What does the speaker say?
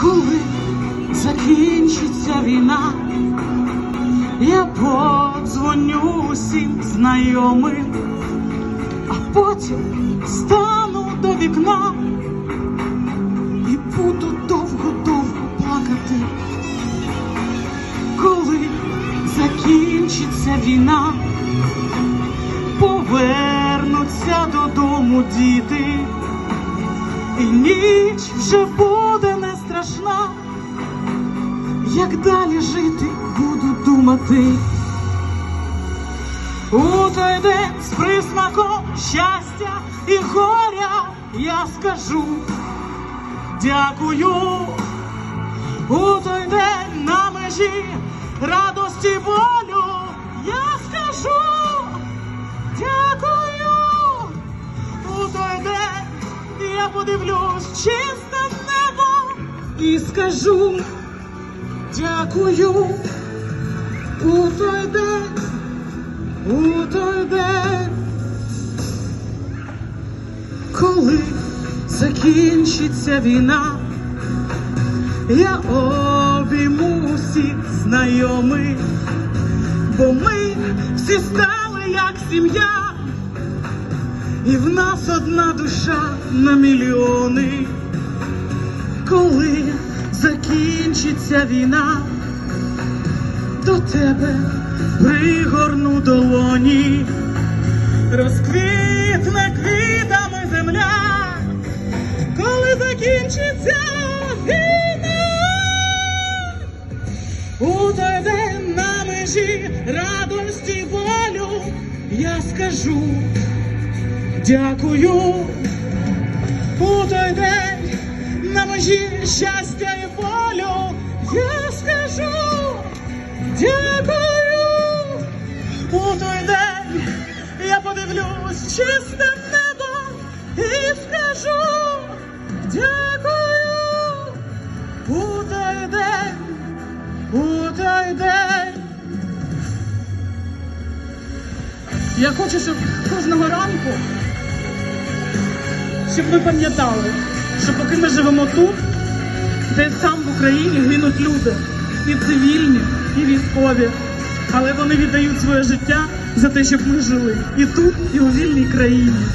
Коли закінчиться війна, я подзвоню усім знайомим, а потім стану до вікна і буду довго-довго плакати. Коли закінчиться війна, повернуться додому діти, і ніч вже буде. Як далі жити, буду думати. У той день з присмаком щастя і горя я скажу дякую. У той день на межі радості болю я скажу дякую. У той день я подивлюсь чисте небо і скажу дякую. У той день, у той день, коли закінчиться війна. Я обійму всіх знайомих, бо ми всі стали як сім'я, і в нас одна душа на мільйони. Коли закінчиться війна, до тебе пригорну долоні, розквітне квітами земля, коли закінчиться війна, у той день на межі радості болю я скажу дякую. У той день на межі щастя чисте небо і скажу дякую. У той день, у той день. Я хочу, щоб кожного ранку, щоб ми пам'ятали, що поки ми живемо тут, десь там в Україні гинуть люди, і цивільні, і військові. Але вони віддають своє життя за те, щоб ми жили і тут, і у вільній країні.